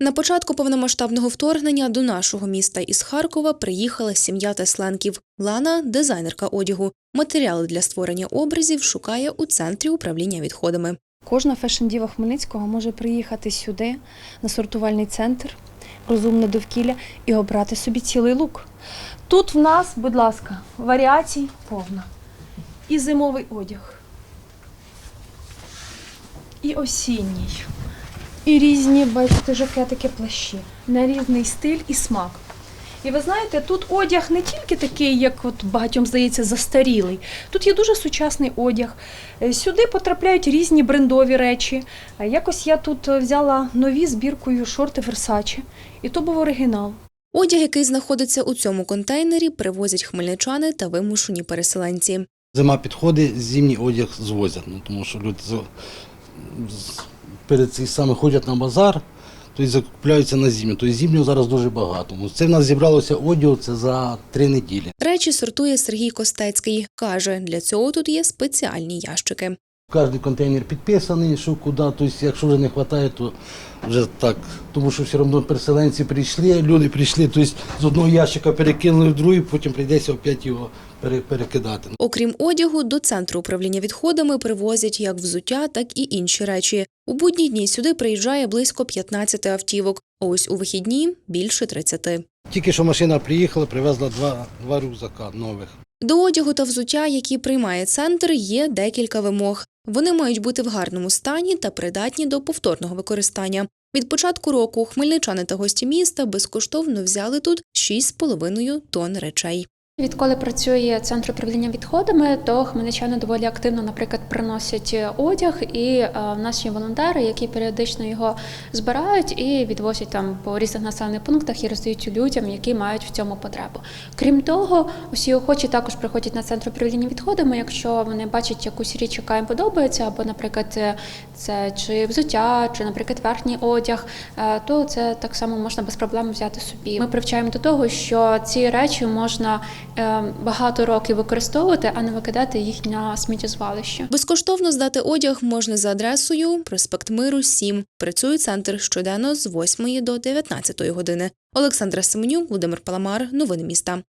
На початку повномасштабного вторгнення до нашого міста із Харкова приїхала сім'я Тесленків. Лана дизайнерка одягу. Матеріали для створення образів шукає у центрі управління відходами. Кожна фешн-діва Хмельницького може приїхати сюди, на сортувальний центр, розумне довкілля і обрати собі цілий лук. Тут в нас, будь ласка, варіацій повна. І зимовий одяг, і осінній, і різні, бачите, жакетики, плащі на різний стиль і смак. І ви знаєте, тут одяг не тільки такий, як от багатьом здається, застарілий. Тут є дуже сучасний одяг. Е, Сюди потрапляють різні брендові речі. Якось я тут е, взяла нові збіркою шорти Versace, і то був оригінал. Одяг, який знаходиться у цьому контейнері, привозять хмельничани та вимушені переселенці. Зима підходить, зимній одяг звозять, ну, тому що люди з- перед цим саме ходять на базар, тобто закупляються на зимню. Тобто зимнього зараз дуже багато. Ну, Це в нас зібралося одягу це за три неділі. Речі сортує Сергій Костецький. Каже, для цього тут є спеціальні ящики. Кожен контейнер підписаний, що куди, тобто якщо вже не вистачає, то вже так. Тому що все одно переселенці прийшли, люди прийшли, тобто з одного ящика перекинули в другий, потім прийдеться опять його перекидати. Окрім одягу, до центру управління відходами привозять як взуття, так і інші речі. У будні дні сюди приїжджає близько 15 автівок, а ось у вихідні більше 30. Тільки що машина приїхала, привезла два, два рюкзака нових. До одягу та взуття, які приймає центр, є декілька вимог. Вони мають бути в гарному стані та придатні до повторного використання. Від початку року хмельничани та гості міста безкоштовно взяли тут 6,5 тонн речей. Відколи працює центр управління відходами, то хмельничани доволі активно, наприклад, приносять одяг, і е, в нас є волонтери, які періодично його збирають і відвозять там по різних населених пунктах і роздають людям, які мають в цьому потребу. Крім того, усі охочі також приходять на центр управління відходами, якщо вони бачать якусь річ, яка їм подобається, або, наприклад, е, це чи взуття, чи, наприклад, верхній одяг, е, то це так само можна без проблем взяти собі. Ми привчаємо до того, що ці речі можна е, багато років використовувати, а не викидати їх на сміттєзвалище. Безкоштовно здати одяг можна за адресою проспект Миру 7. Працює центр щоденно з 8 до 19 години. Олександра Семенюк, Володимир Паламар. Новини міста.